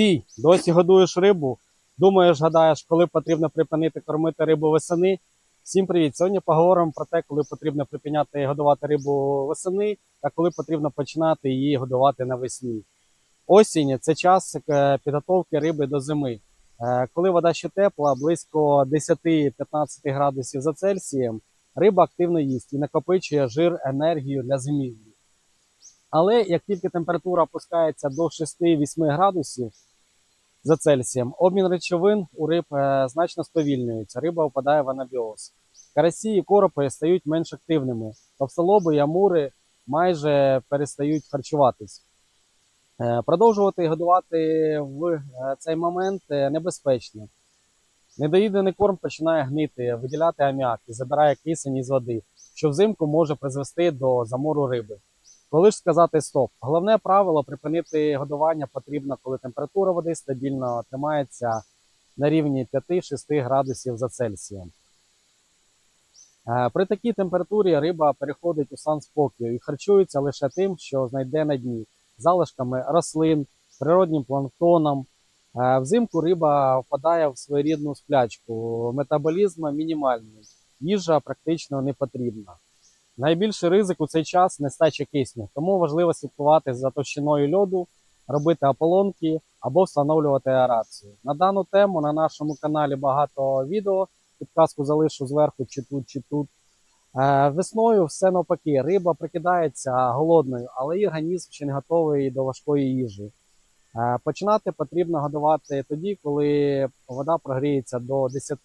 Стій, досі годуєш рибу. Думаєш, гадаєш, коли потрібно припинити кормити рибу восени. Всім привіт! Сьогодні поговоримо про те, коли потрібно припиняти годувати рибу восени, та коли потрібно починати її годувати навесні. Осінь це час е, підготовки риби до зими. Е, Коли вода ще тепла, близько 10-15 градусів за Цельсієм, риба активно їсть і накопичує жир, енергію для зимівлі. Але як тільки температура опускається до 6-8 градусів за Цельсієм, обмін речовин у риб е, значно сповільнюється, риба впадає в анабіоз. Карасі і коропи стають менш активними, товстолоби і амури майже перестають харчуватись. Е, Продовжувати годувати в е, цей момент небезпечно. Недоїдений корм починає гнити, виділяти аміак і забирає кисень із води, що взимку може призвести до замору риби. Коли ж сказати стоп? Головне правило припинити годування потрібно, коли температура води стабільно тримається на рівні 5-6 градусів за Цельсієм. Е, При такій температурі риба переходить у стан спокою і харчується лише тим, що знайде на дні, залишками рослин, природнім планктоном. Е, Взимку риба впадає в своєрідну сплячку, метаболізм мінімальний, їжа практично не потрібна. Найбільший ризик у цей час нестача кисню, тому важливо слідкувати за товщиною льоду, робити ополонки або встановлювати аерацію. На дану тему на нашому каналі багато відео. Підказку залишу зверху, чи тут, чи тут. Е, Весною все навпаки. Риба прикидається голодною, але її організм ще не готовий до важкої їжі. Е, Починати потрібно годувати тоді, коли вода прогріється до 10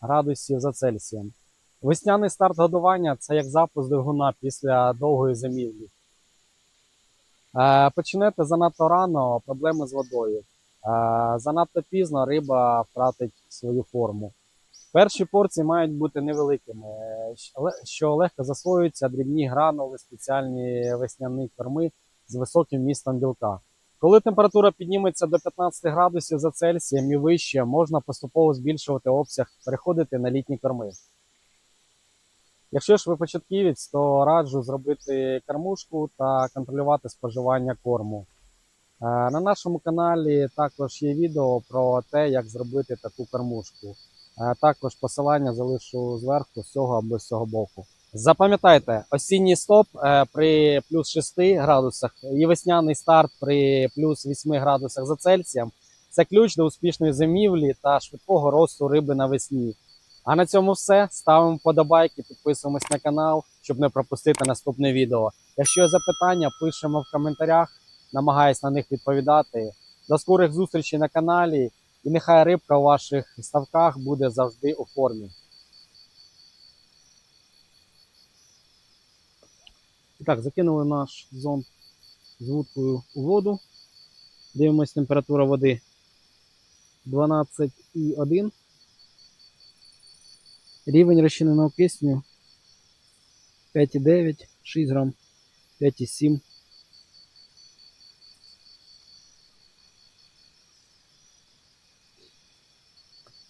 градусів за Цельсієм. Весняний старт годування це як запуск двигуна після довгої зимівлі. Е, Почнете занадто рано проблеми з водою. Е, Занадто пізно риба втратить свою форму. Перші порції мають бути невеликими, е, що легко засвоюються дрібні гранули, спеціальні весняні корми з високим містом білка. Коли температура підніметься до 15 градусів за Цельсієм і вище, можна поступово збільшувати обсяг, переходити на літні корми. Якщо ж ви початківець, то раджу зробити кормушку та контролювати споживання корму. Е, На нашому каналі також є відео про те, як зробити таку кормушку. Е, Також посилання залишу зверху з цього або з цього боку. Запам'ятайте, осінній стоп е, при плюс 6 градусах і весняний старт при плюс 8 градусах за Цельсієм це ключ до успішної зимівлі та швидкого росту риби навесні. А на цьому все. Ставимо вподобайки, підписуємось на канал, щоб не пропустити наступне відео. Якщо є запитання, пишемо в коментарях, намагаюсь на них відповідати. До скорих зустрічей на каналі, і нехай рибка у ваших ставках буде завжди у формі. Так, закинули наш зонд з вудкою у воду. Дивимось температура води 12,1. Рівень розчиненого кисню 5,9, 6 грам, 5,7.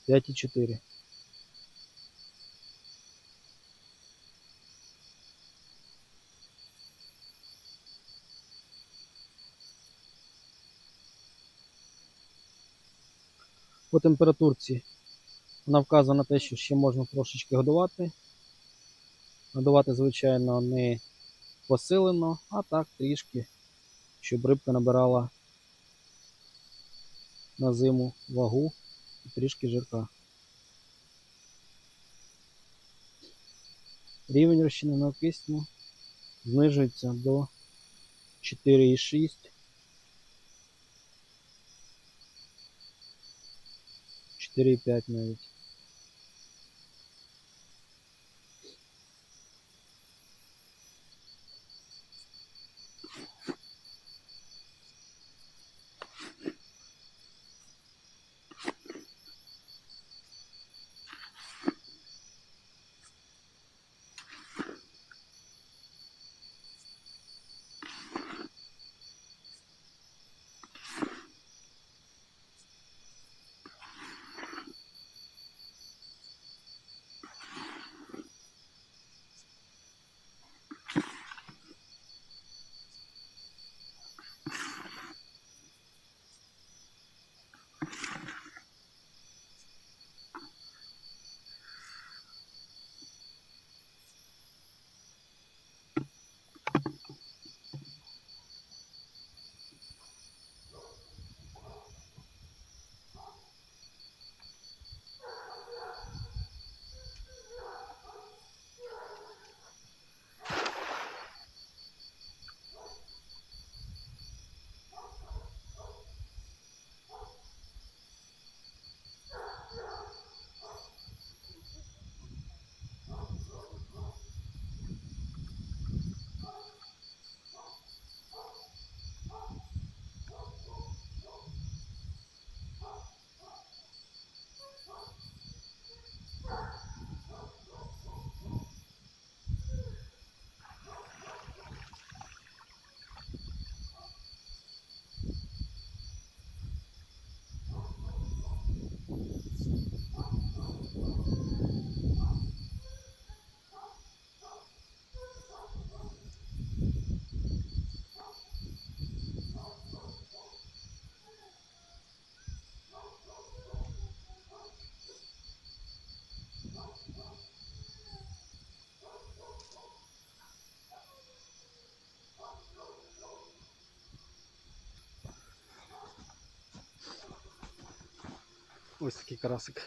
П'ять і чотири. По температурці вона вказує на те, що ще можна трошечки годувати. Годувати, звичайно, не посилено, а так трішки, щоб рибка набирала на зиму вагу і трішки жирка. Рівень розчиненого кисню знижується до 4,6. Чотири п'ять навіть. Ось такий карасик.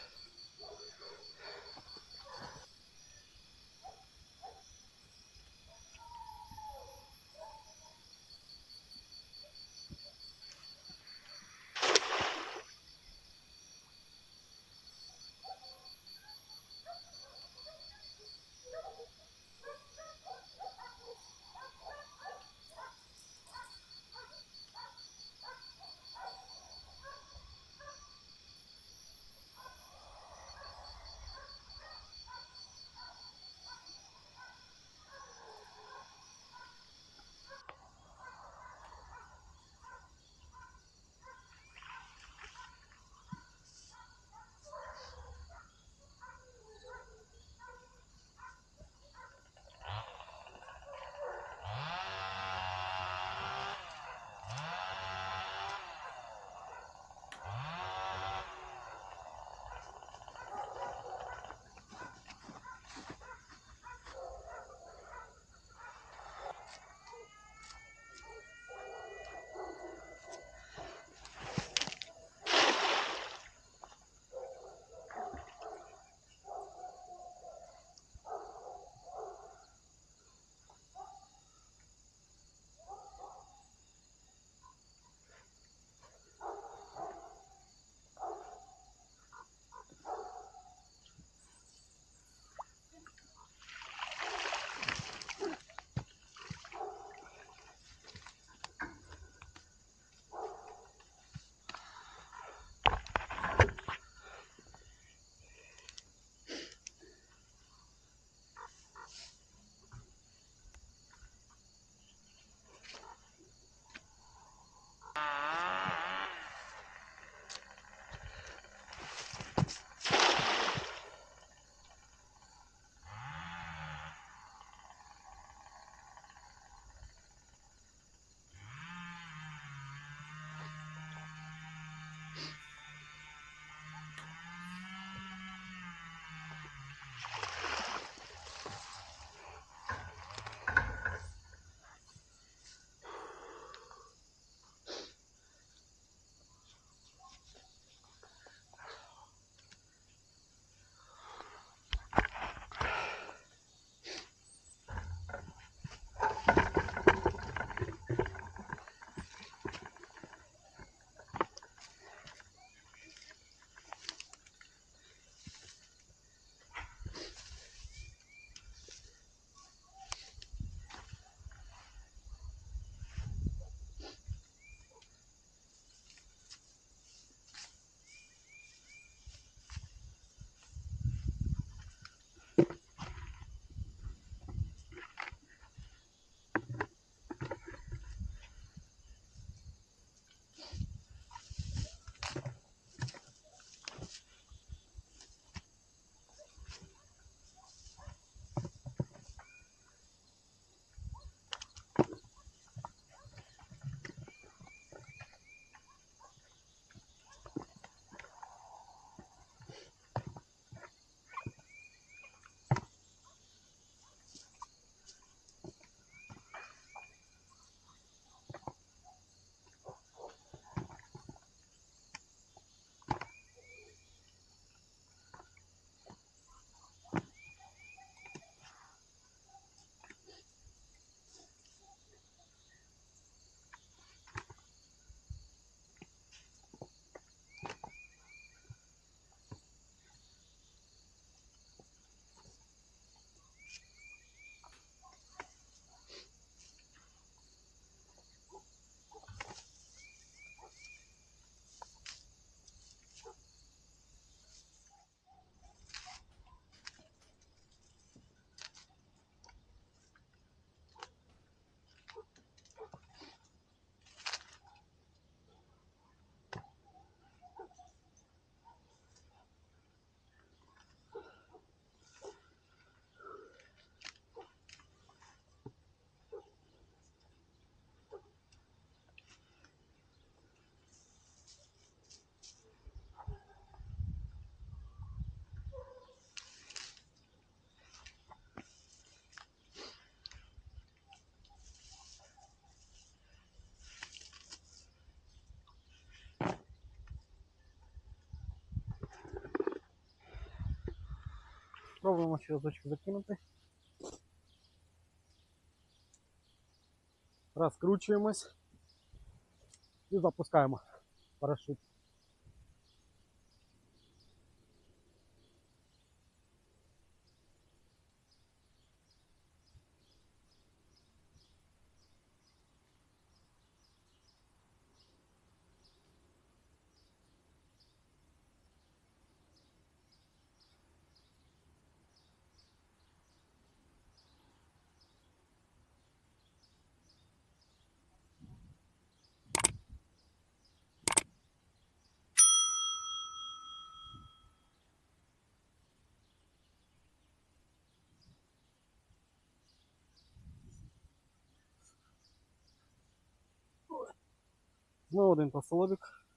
Спробуємо ще разочок закинути. Розкручуємось і запускаємо парашут. Знову один посолобік.